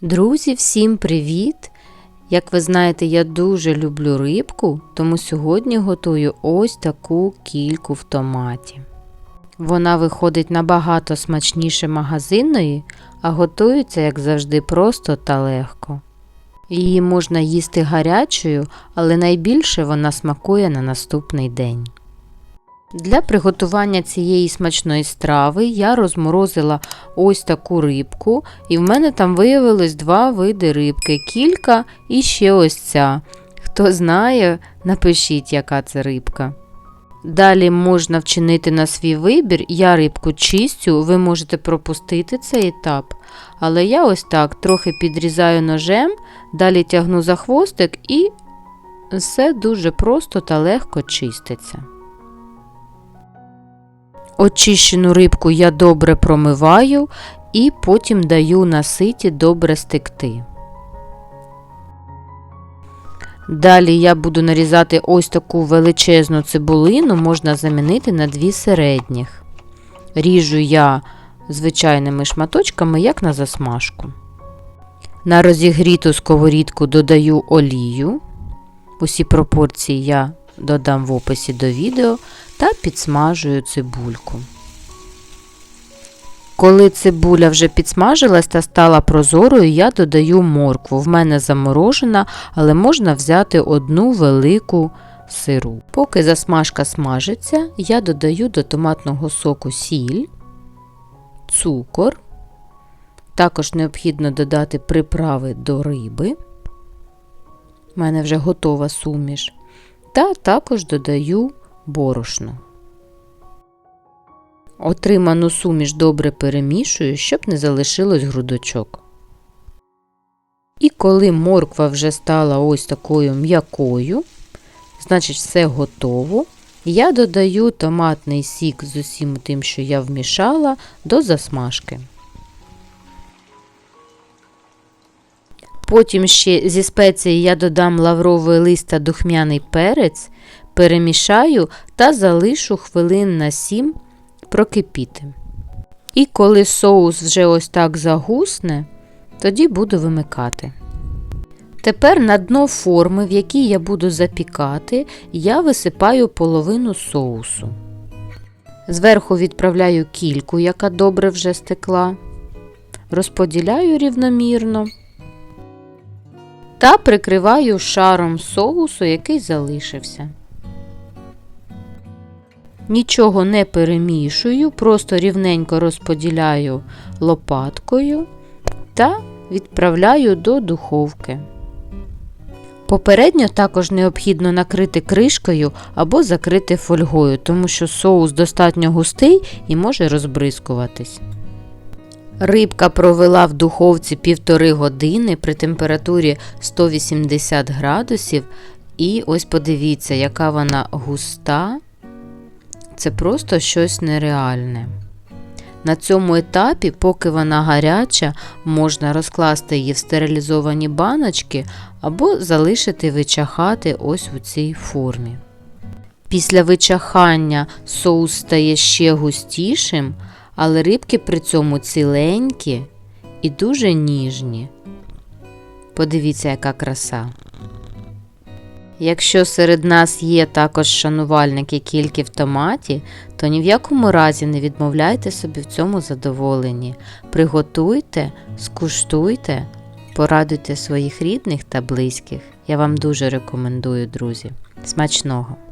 Друзі, всім привіт! Як ви знаєте, я дуже люблю рибку, тому сьогодні готую ось таку кільку в томаті. Вона виходить набагато смачніше магазинної, а готується, як завжди, просто та легко. Її можна їсти гарячою, але найбільше вона смакує на наступний день. Для приготування цієї смачної страви я розморозила ось таку рибку, і в мене там виявилось два види рибки кілька і ще ось ця. Хто знає, напишіть, яка це рибка. Далі можна вчинити на свій вибір, я рибку чистю, ви можете пропустити цей етап. Але я ось так трохи підрізаю ножем, далі тягну за хвостик і все дуже просто та легко чиститься. Очищену рибку я добре промиваю і потім даю на ситі добре стекти. Далі я буду нарізати ось таку величезну цибулину, можна замінити на дві середніх. Ріжу я звичайними шматочками, як на засмажку. На розігріту сковорідку додаю олію. Усі пропорції я додам в описі до відео та підсмажую цибульку. Коли цибуля вже підсмажилась та стала прозорою, я додаю моркву. В мене заморожена, але можна взяти одну велику сиру. Поки засмажка смажиться, я додаю до томатного соку сіль, цукор. Також необхідно додати приправи до риби. У мене вже готова суміш. Та також додаю борошно. Отриману суміш добре перемішую, щоб не залишилось грудочок. І коли морква вже стала ось такою м'якою, значить все готово, я додаю томатний сік з усім тим, що я вмішала, до засмажки. Потім ще зі спеції я додам лавровий лист духмяний перець, перемішаю та залишу хвилин на 7 прокипіти. І коли соус вже ось так загусне, тоді буду вимикати. Тепер на дно форми, в якій я буду запікати, я висипаю половину соусу. Зверху відправляю кільку, яка добре вже стекла, розподіляю рівномірно та прикриваю шаром соусу, який залишився. Нічого не перемішую, просто рівненько розподіляю лопаткою та відправляю до духовки. Попередньо також необхідно накрити кришкою або закрити фольгою, тому що соус достатньо густий і може розбризкуватись. Рибка провела в духовці півтори години при температурі 180 градусів. І ось подивіться, яка вона густа. Це просто щось нереальне. На цьому етапі, поки вона гаряча, можна розкласти її в стерилізовані баночки або залишити вичахати ось у цій формі. Після вичахання соус стає ще густішим, але рибки при цьому ціленькі і дуже ніжні. Подивіться, яка краса. Якщо серед нас є також шанувальники кільки в томаті, то ні в якому разі не відмовляйте собі в цьому задоволенні. Приготуйте, скуштуйте, порадуйте своїх рідних та близьких. Я вам дуже рекомендую, друзі. Смачного!